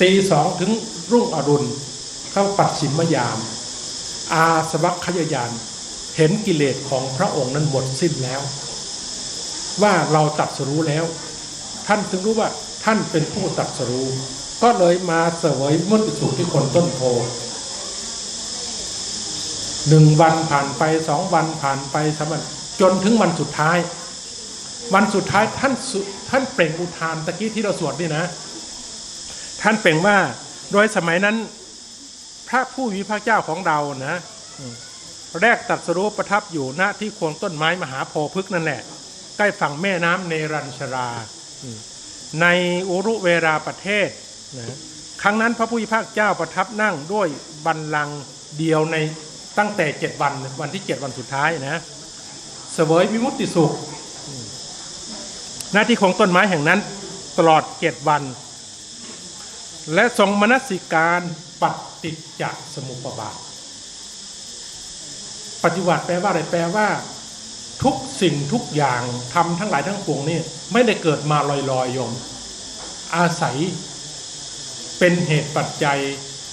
ตีสองถึงรุ่งอรุณเข้าปัดฉิมยาม อาสวัคขยายาน เห็นกิเลสของพระองค์นั้นหมดสิ้นแล้ว ว่าเราตัดสรู้แล้ว ท่านถึงรู้ว่าท่านเป็นผู้ตัดสรู้ ก็เลยมาเสวยมุติสุขที่คนต้นโพหนึ่งวันผ่านไปสองวันผ่านไปสามวันจนถึงวันสุดท้าย วันสุดท้ายท่านท่านเปล่งอุทานตะกี้ที่เราสวดนี่นะ ท่านเปล่งว่า โดยสมัยนั้น พระผู้มีพระเจ้าของเรานะแรกตรัสรู้ประทับอยู่ณที่โคนต้นไม้มหาโพธิ์พฤกษ์นั่นแหละ ใกล้ฝั่งแม่น้ำเนรัญชรา ในอุรุเวราประเทศนะครั้งนั้นพระผู้มีพระเจ้าประทับนั่งด้วยบัลลังเดียวในตั้งแต่เจ็ดวันวันที่เจ็ดวันสุดท้ายนะเสวยวิมุตติสุข หน้าที่ของต้นไม้แห่งนั้นตลอดเจ็ดวัน และทรงมนสิการปฏิจจสมุปบาท ปฏิวัติแปลว่าอะไรแปลว่า ทุกสิ่งทุกอย่างทำทั้งหลายทั้งปวงนี่ไม่ได้เกิดมาลอยๆโยม อาศัยเป็นเหตุปัจจัย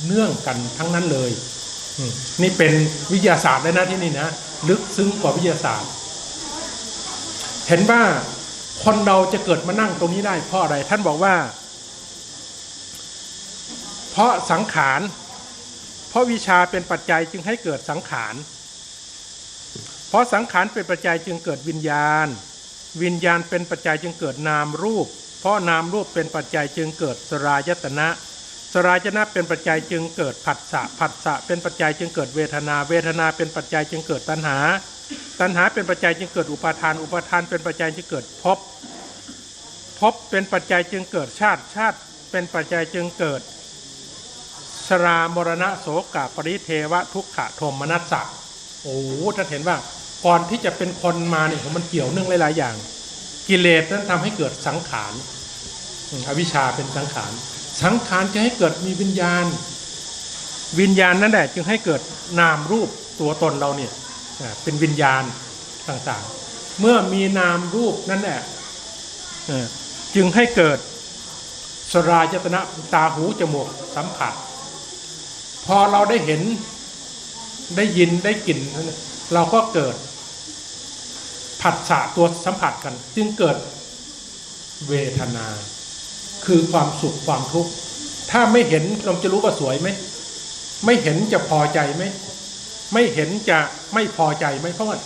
เนื่องกันทั้งนั้นเลย นี่เป็นวิทยาศาสตร์เลยนะที่นี่นะ ลึกซึ้งกว่าวิทยาศาสตร์ เห็นว่าคนเราจะเกิดมานั่งตรงนี้ได้เพราะอะไร ท่านบอกว่า เพราะสังขาร เพราะวิชาเป็นปัจจัยจึงให้เกิดสังขาร เพราะสังขารเป็นปัจจัยจึงเกิดวิญญาณ วิญญาณเป็นปัจจัยจึงเกิดนามรูป เพราะนามรูปเป็นปัจจัยจึงเกิดสรายตนะสรายตนะเป็นปัจจัยจึงเกิดผัสสะผัสสะเป็นปัจจัยจึงเกิดเวทนา เวทนาเป็นปัจจัยจึงเกิดตัณหา ตัณหาเป็นปัจจัยจึงเกิดอุปาทาน อุปาทานเป็นปัจจัยจึงเกิดภพภพเป็นปัจจัยจึงเกิดชาติชาติ เป็นปัจจัยจึงเกิด รามรณะโสกะปริเทวะทุกขะโทมนัสสะโอ้ท่านเห็นว่าก่อนที่จะเป็นคนมาเนี่ยมันเกี่ยวเนื่องหลาย ๆ อย่าง กิเลสนั้นทำให้เกิดสังขารอวิชชาเป็นสังขาร สังขารจะให้เกิดมีวิญญาณ วิญญาณนั่นแหละจึงให้เกิดนามรูปตัวตนเราเนี่ยเป็นวิญญาณต่างๆ เมื่อมีนามรูปนั่นแหละจึงให้เกิดสรายตนะตาหูจมูกสัมผัส พอเราได้เห็นได้ยินได้กลิ่นเราก็เกิด ผัสสะตัวสัมผัสกัน จึงเกิดเวทนา คือความสุขความทุกข์ถ้าไม่เห็นเราจะรู้ว่าสวยไหมไม่เห็นจะพอใจไหมไม่เห็นจะไม่พอใจไหมเพราะว่า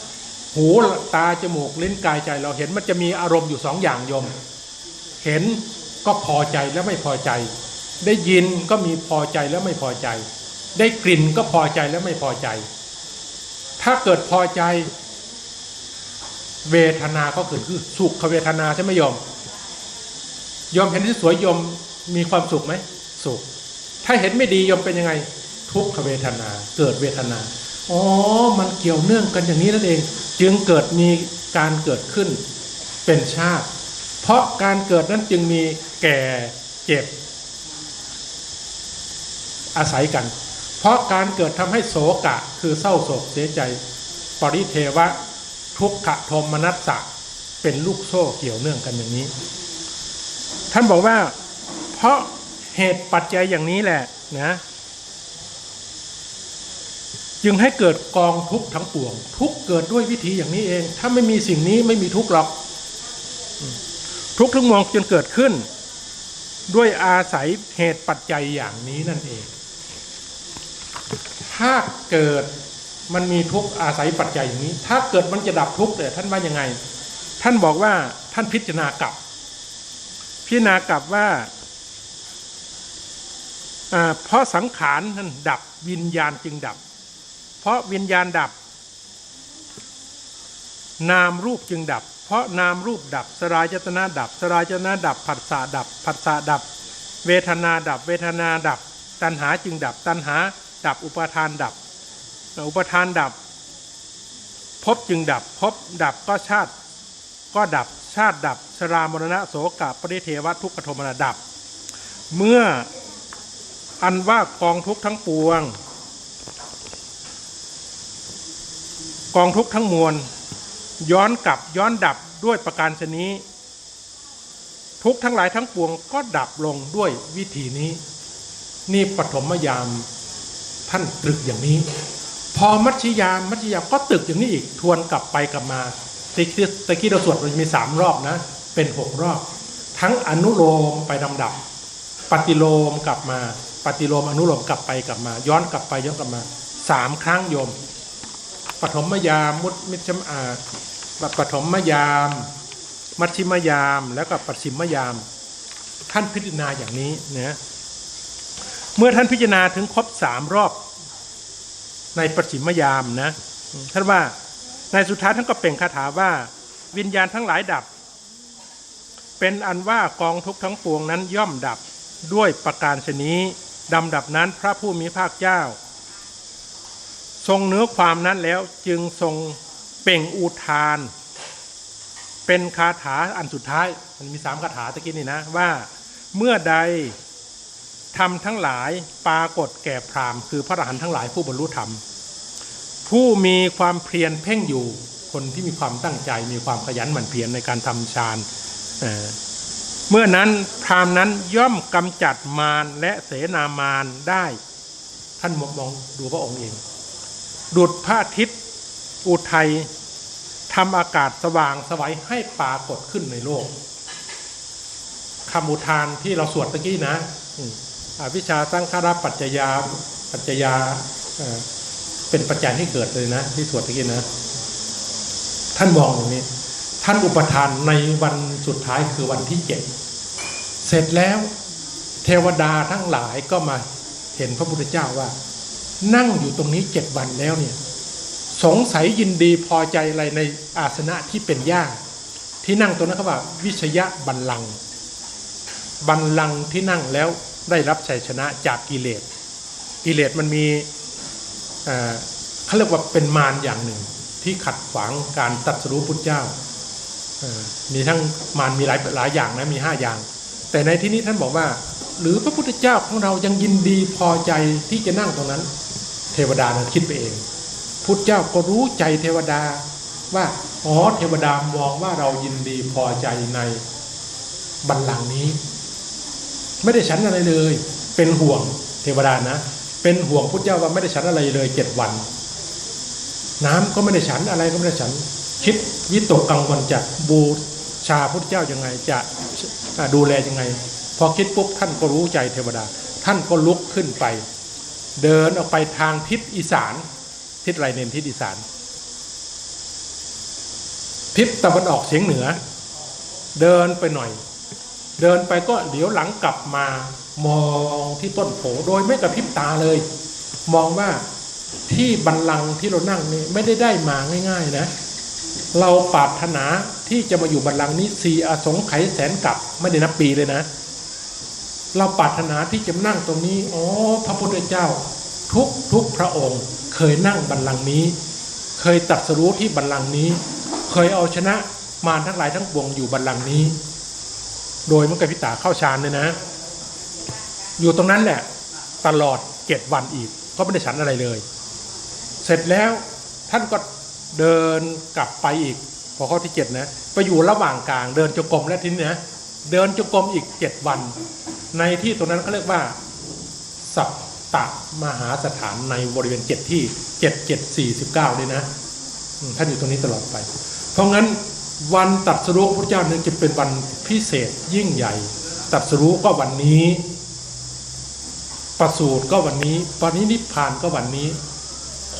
หูตาจมูกลิ้นกายใจ เราเห็นมันจะมีอารมณ์อยู่สองอย่างยม เห็นก็พอใจแล้วไม่พอใจ ได้ยินก็มีพอใจแล้วไม่พอใจ ได้กลิ่นก็พอใจแล้วไม่พอใจ ถ้าเกิดพอใจ เวทนาก็เกิดคือสุขเวทนาใช่ไหมโยมโยมเห็นที่สวยโยมมีความสุขไหมสุข ถ้าเห็นไม่ดีโยมเป็นยังไง ทุกขเวทนา เกิดเวทนาอ๋อ มันเกี่ยวเนื่องกันอย่างนี้นั่นเอง จึงเกิดมีการเกิดขึ้นเป็นชาติ เพราะการเกิดนั้นจึงมีแก่เจ็บ อาศัยกัน เพราะการเกิดทำให้โศกะ คือเศร้าโศกเสียใจ ปริเทวะ ทุกขโทมนัสสะเป็นลูกโซ่เกี่ยวเนื่องกันอย่างนี้ ท่านบอกว่า เพราะเหตุปัจจัยอย่างนี้แหละนะ จึงให้เกิดกองทุกข์ทั้งปวง ทุกข์เกิดด้วยวิธีอย่างนี้เอง ถ้าไม่มีสิ่งนี้ไม่มีทุกข์หรอก ทุกข์ทั้งมวลจนเกิดขึ้น ด้วยอาศัยเหตุปัจจัยอย่างนี้นั่นเอง ถ้าเกิดมันมีทุกข์อาศัยปัจจัยอย่างนี้ ถ้าเกิดมันจะดับทุกข์เนี่ยท่านว่ายังไง ท่านบอกว่าท่านพิจารณากลับ พิจารณากลับว่าเพราะสังขารนั้นดับวิญญาณจึงดับ เพราะวิญญาณดับ นามรูปจึงดับ เพราะนามรูปดับสรายจตนาดับสรายจตนาดับผัสสะดับผัสสะดับ เวทนาดับ เวทนาดับ ตัณหาจึงดับตัณหา ดับอุปทานดับ อุปทานดับภพจึงดับภพดับก็ชาติ ก็ดับชาติดับ ชรามรณะโสกะปริเทวะทุกขโทมนาดับ เมื่ออันว่ากองทุกทั้งปวง กองทุกทั้งมวล ย้อนกลับย้อนดับด้วยประการชนี้ ทุกทั้งหลายทั้งปวงก็ดับลงด้วยวิธีนี้ นี่ปฐมยาม ท่านตรึกอย่างนี้ พอมัชชิยามมัชชิยามก็ตรึกอย่างนี้อีกทวนกลับไปกลับมาตะกี้ตะกี้เราสวดมันจะมีสามรอบนะ เป็นหกรอบ ทั้งอนุโลมไปลำดับปฏิโลมกลับมาปฏิโลมอนุโลมกลับไปกลับมา ย้อนกลับไปย้อนกลับมาสามครั้งโยมปฐมยามมุดมิชมอาปฐมยาม มัชชิมยาม แล้วก็ปัจฉิมยาม ท่านพิจารณาอย่างนี้นะ เมื่อท่านพิจารณาถึงครบสามรอบในปสิมยามนะท่านว่าในสุดท้ายท่านก็เปล่งคาถาว่า วิญญาณทั้งหลายดับ เป็นอันว่ากองทุกทั้งปวงนั้นย่อมดับด้วยประการชนี้ ดำดับนั้นพระผู้มีภาคเจ้า ทรงเนื้อความนั้นแล้วจึงทรงเปล่งอุทาน เป็นคาถาอันสุดท้าย มันมีสามคาถาตะกี้นี่นะว่า เมื่อใด ทำทั้งหลายปรากฏแก่พราหมณ์คือพระอรหันต์ทั้งหลายผู้บรรลุธรรม ผู้มีความเพียรเพ่งอยู่คนที่มีความตั้งใจมีความขยันหมั่นเพียรในการทำฌานเเมื่อนั้นพราหมณ์นั้นย่อมกำจัดมารและเสนามารได้ ท่านมองดูพระองค์เอง ดุดพระอาทิตย์อุทัยทำอากาศสว่างสวัยให้ปรากฏขึ้นในโลกคำอุทานที่เราสวดตะกี้นะ อวิชาสังขาราปัจจยาปัจจยาเป็นปัจจัยให้เกิดเลยนะ ที่สวดตะกี้นะ ท่านมองอย่างนี้ ท่านอุปทานในวันสุดท้ายคือวันที่เจ็ดเสร็จแล้วเทวดาทั้งหลายก็มาเห็นพระพุทธเจ้าว่า นั่งอยู่ตรงนี้เจ็ดวันแล้วเนี่ย สงสัยยินดีพอใจอะไรในอาสนะที่เป็นย่าที่นั่งตรงนั้นเขาว่า วิชยะบัลลังก์บัลลังก์ที่นั่งแล้ว ได้รับชัยชนะจากกิเลส กิเลสมันมีเขาเรียกว่าเป็นมารอย่างหนึ่ง ที่ขัดขวางการตรัสรู้พุทธเจ้า มีทั้งมารมีหลายหลายอย่างนะมีห้าอย่าง แต่ในที่นี้ท่านบอกว่า หรือพระพุทธเจ้าของเรายังยินดีพอใจที่จะนั่งตรงนั้น เทวดานั้นคิดไปเอง พุทธเจ้าก็รู้ใจเทวดาว่าอ๋อเทวดามองว่าเรายินดีพอใจในบัลลังก์นี้ ไม่ได้ฉันอะไรเลย เป็นห่วงเทวดานะ เป็นห่วงพุทธเจ้าว่าไม่ได้ฉันอะไรเลยเจ็ดวัน น้ำก็ไม่ได้ฉันอะไรก็ไม่ได้ฉัน คิดวิตกกังวลจะบูชาพุทธเจ้ายังไงจะดูแลยังไง พอคิดปุ๊บท่านก็รู้ใจเทวดา ท่านก็ลุกขึ้นไป เดินออกไปทางทิศอีสานทิศไรเนนทิศอีสานทิศตะวันออกเฉียงเหนือ เดินไปหน่อย เดินไปก็เดี๋ยวหลังกลับมามองที่ต้นโผโดยไม่กระพริบตาเลย มองว่าที่บันลังก์ที่เรานั่งนี่ไม่ได้ได้มาง่าย ๆนะ เราปรารถนาที่จะมาอยู่บันลังก์นี้สีอสงไขยแสนกับไม่ได้นับปีเลยนะ เราปรารถนาที่จะนั่งตรงนี้อ๋อพระพุทธเจ้า ทุกทุกพระองค์ เคยนั่งบันลังก์นี้ เคยตรัสรู้ที่บันลังก์นี้ เคยเอาชนะมารทั้งหลายทั้งปวงอยู่บันลังก์นี้ โดยมังกรพิตาเข้าฌานเลยนะ อยู่ตรงนั้นแหละตลอดเจ็ดวันอีก ก็ไม่ได้ฉันอะไรเลย เสร็จแล้วท่านก็เดินกลับไปอีก พอข้อที่เจ็ดนะไปอยู่ระหว่างกลางเดินจงกรมและทีนี้นะเดินจงกรมอีกเจ็ดวัน ในที่ตรงนั้นเขาเรียกว่า สัปตะมหาสถานในบริเวณเจ็ดที่เจ็ดเจ็ดสี่สิบเก้าเลยนะท่านอยู่ตรงนี้ตลอดไป เพราะงั้น วันตรัสรู้พระพุทธเจ้าเนี่ยจะเป็นวันพิเศษยิ่งใหญ่ตรัสรู้ก็วันนี้ ประสูติก็วันนี้ปรินิพานก็วันนี้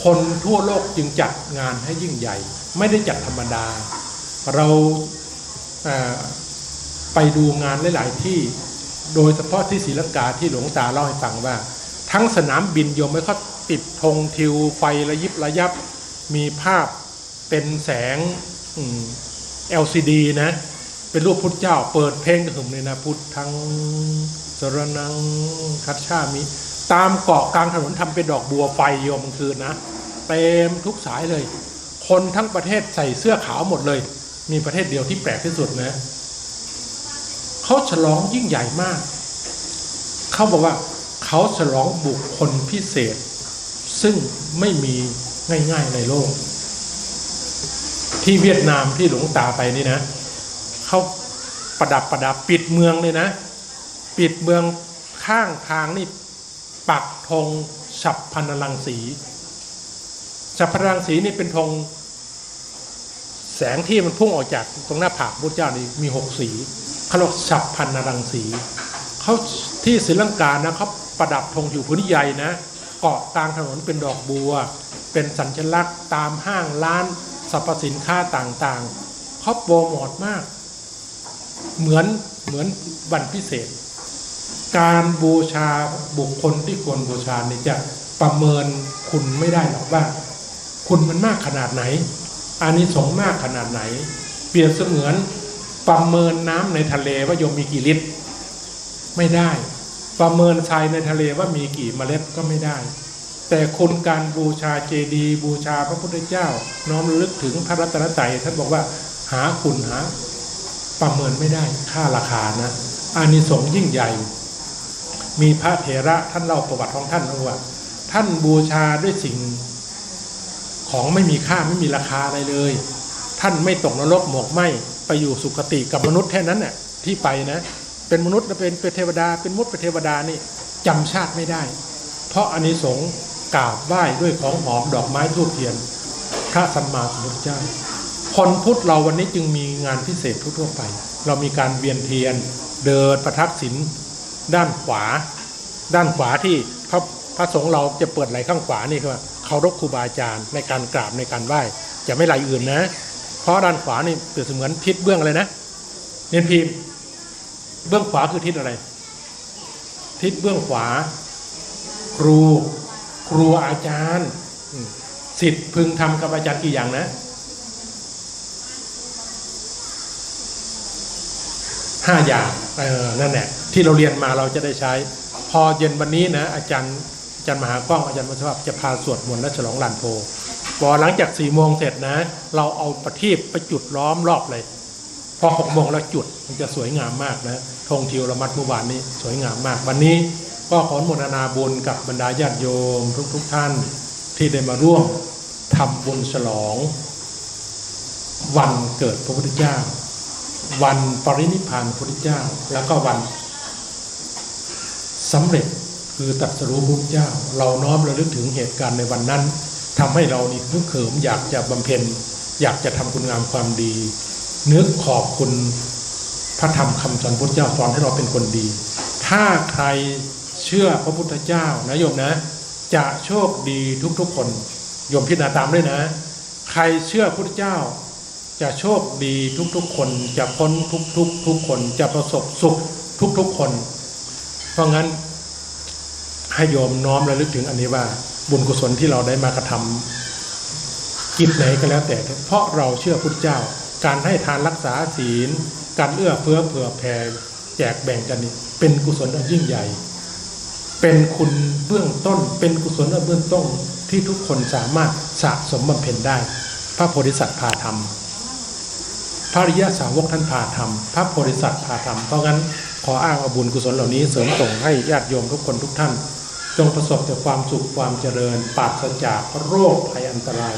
คนทั่วโลกจึงจัดงานให้ยิ่งใหญ่ ไม่ได้จัดธรรมดา เราเอ่อไปดูงานหลาย ๆ ที่โดยเฉพาะที่ศรีลังกาที่หลวงตาเล่าให้ฟังว่า ทั้งสนามบินโยมไม่เขาติดธงทิวไฟระยิบระยับมีภาพเป็นแสงอื LCD นะ เป็นรูปพุทธเจ้า เปิดเพลงกระหึ่มเลยนะ พุทธทั้งสรนังคัจฉามิตามเกาะกลางถนนทำเป็นดอกบัวไฟโยมกลางคืนนะเต็มทุกสายเลย คนทั้งประเทศใส่เสื้อขาวหมดเลย มีประเทศเดียวที่แปลกที่สุดนะเขาฉลองยิ่งใหญ่มาก เขาบอกว่าเขาฉลองบุคคลพิเศษ ซึ่งไม่มีง่ายๆในโลก ที่เวียดนามที่หลวงตาไปนี่นะเขาประดับประดับปิดเมืองเลยนะ ปิดเมืองข้างทางนี่ปักธงฉับพันลังสีฉับพันลังสีนี่เป็นธงแสงที่มันพุ่งออกจากตรงหน้าผากพระเจ้านี่มีหกสีเขาเรียกฉับพันลังสีเขาที่ศรีลังกานะเขาประดับธงอยู่พื้นใหญ่นะ เกาะกลางถนนเป็นดอกบัว เป็นสัญลักษณ์ตามห้างร้าน สรรพสินค้าต่างๆเขาโปรโมทมาก เหมือนเหมือนวันพิเศษ การบูชาบุคคลที่ควรบูชาเนี่ยจะประเมินคุณไม่ได้หรอกว่า คุณมันมากขนาดไหนอานิสงส์มากขนาดไหน เปรียบเสมือนประเมินน้ำในทะเลว่าโยมมีกี่ลิตร ไม่ได้ ประเมินทรายในทะเลว่ามีกี่เมล็ดก็ไม่ได้ แต่คุณการบูชาเจดีย์บูชาพระพุทธเจ้า น้อมลึกถึงพระรัตนตรัยท่านบอกว่าหาคุณหา ประเมินไม่ได้ค่าราคานะอานิสงส์ยิ่งใหญ่ มีพระเถระท่านเล่าประวัติของท่านว่าท่านบูชาด้วยสิ่ง ของไม่มีค่าไม่มีราคาอะไรเลย ท่านไม่ตกนรกหมกไหมไปอยู่สุคติกับมนุษย์แค่นั้นน่ะที่ไปนะ เป็นมนุษย์เป็นเป็นเทวดา เป็นมุตเป็นเทวดานี่จำชาติไม่ได้ เพราะอานิสงส์ กราบไหว้ด้วยของหอมดอกไม้ทูบเทียน พระสัมมาสัมพุทธเจ้า คนพุทธเราวันนี้จึงมีงานพิเศษทั่วไป เรามีการเวียนเทียน เดินประทักษิณด้านขวา ด้านขวาที่พระพระสงฆ์เราจะเปิดไหลข้างขวานี่คือว่าเคารพครูบาอาจารย์ในการกราบในการไหว้จะไม่ไหลอื่นนะ เพราะด้านขวานี่เปรียบเสมือนทิศเบื้องอะไรนะเนียนพิมพ์เบื้องขวาคือทิศอะไร ทิศเบื้องขวา ครู ครูอาจารย์สิทธิ์พึงทำกับอาจารย์กี่อย่างนะห้าอย่างเออนั่นแหละที่เราเรียนมาเราจะได้ใช้ พอเย็นวันนี้นะอาจารย์อาจารย์มหากล้องอาจารย์มัชวาจะพาสวดมนต์และฉลองลานโพพอหลังจากสี่โมงเสร็จนะ เราเอาประทีปไปจุดล้อมรอบเลย พอหกโมงแล้วจุดมันจะสวยงามมากนะธงทิวระมัดเมื่อวานนี้สวยงามมาก วันนี้ ก็ขออนุโมทนาบุญกับบรรดาญาติโยมทุกๆทท่านที่ได้มาร่วมทำบุญฉลอง วันเกิดพระพุทธเจ้า วันปรินิพานพระพุทธเจ้า แล้วก็วันสำเร็จคือตรัสรู้พระพุทธเจ้า เราน้อมระลึกถึงเหตุการณ์ในวันนั้นทำให้เรานี่นึกเขิมอยากจะบำเพ็ญ อยากจะทำคุณงามความดี นึกขอบคุณพระธรรมคำสอนพระพุทธเจ้าสอนให้เราเป็นคนดี ถ้าใคร เชื่อพระพุทธเจ้านะโยมนะ จะโชคดีทุกๆคนโยมพิจารณาตามด้วยนะ ใครเชื่อพระพุทธเจ้า จะโชคดีทุกๆคนจะพ้นทุกๆทุกคนจะประสบสุขทุกๆคน เพราะงั้นให้โยมน้อมระลึกถึงอันนี้ว่า บุญกุศลที่เราได้มากระทำกิจไหนก็แล้วแต่ เพราะเราเชื่อพุทธเจ้า การให้ทานรักษาศีล การเอื้อเฟื้อเผื่อแผ่แจกแบ่งกันนี่เป็นกุศลอันยิ่งใหญ่ เป็นคุณเบื้องต้น เป็นกุศลเบื้องต้นที่ทุกคนสามารถสะสมบำเพ็ญได้ พระโพธิสัตว์พาทำพระริยาสาวกท่านพาทำพระโพธิสัตว์พาทำเพราะงั้นขออ้างอาบุญกุศลเหล่านี้เสริมส่งให้ญาติโยมทุกคนทุกท่าน จงประสบแต่ความสุขความเจริญปราศจากโรคภัยอันตราย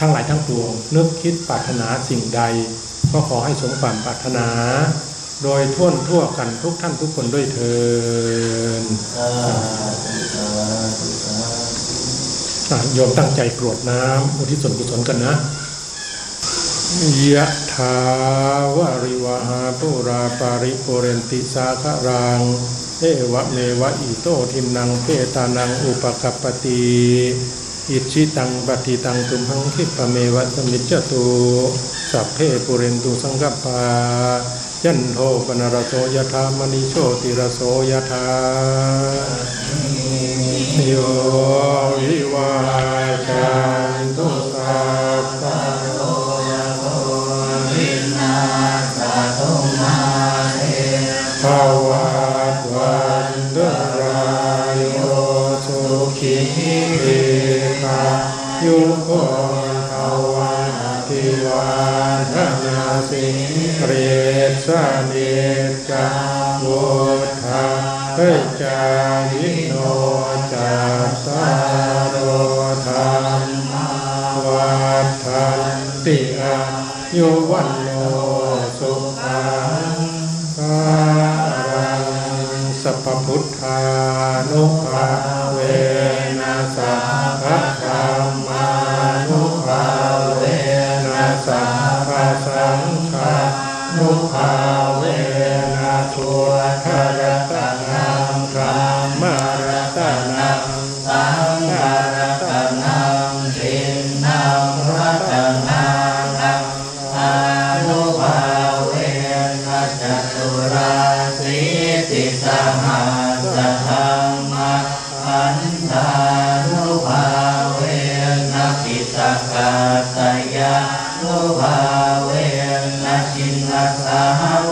ทั้งหลายทั้งปวงนึกคิดปรารถนาสิ่งใด ก็ขอให้สมความปรารถนา โดยทั่วทั่วกันทุกท่านทุกคนด้วยเถิดอะโยมตั้งใจกรวดน้ำอุทิศส่วนกุศลกันนะยะถาวาริวหาปุราปาริปุเรนติสาครังเอวะเมวะอิโตทินังเปตานังอุปกัปติอิชิตังปฏิตังตุมหังคิปะเมวะสมิจจตุสัพเพปุเรนตุสังกปปา ยันโทปนรโสยธามณิโชติรโสยธาโยวิวาจัน สัพพุทธานุภาเวนะสัพ เวนลชินนาสาว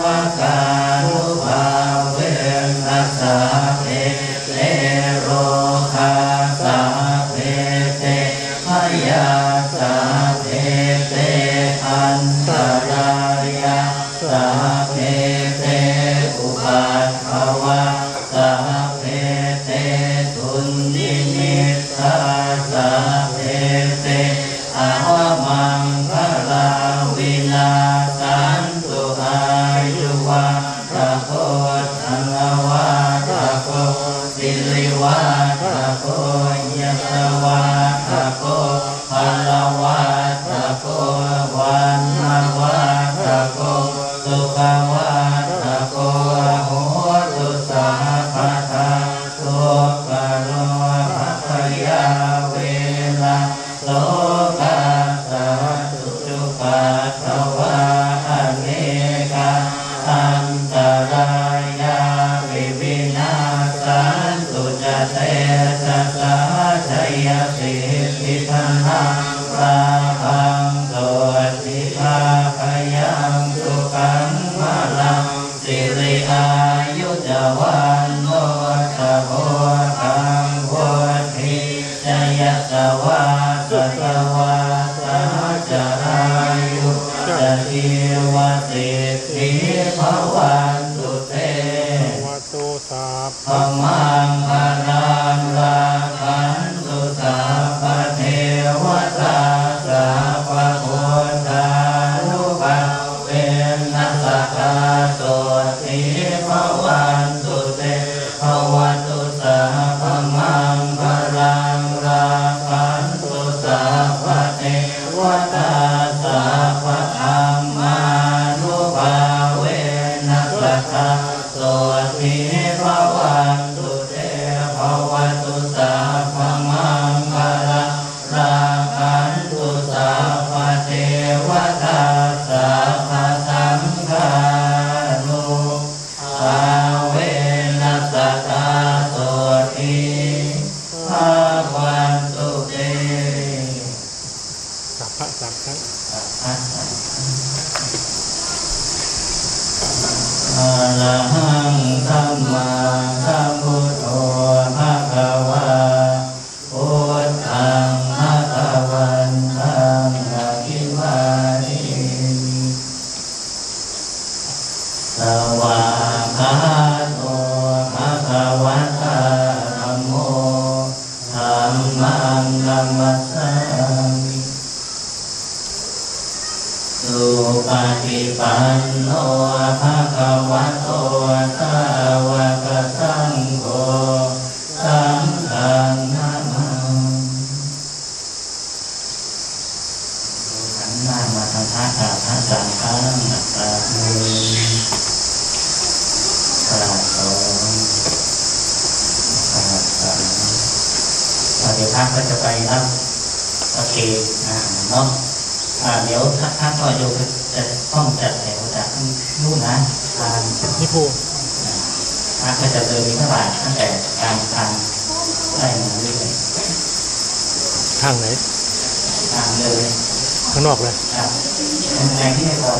สิริอายุจวา what the สังฆาอัตตาบุญปราศรปราศรเดี๋ยวท่านก็จะไปรับโอเคอ่าเนาะอเดี๋ยวท่านก็อยู่จะต้องจัดแถวจากนู่นนะทางที่ภูท่านก็จะเดินเท่าไหร่ตั้งแต่ทางทางได้มาเรื่อยทางไหน ทางเลยข้างนอกเลยครับ เป็นแรงที่ไม่พอ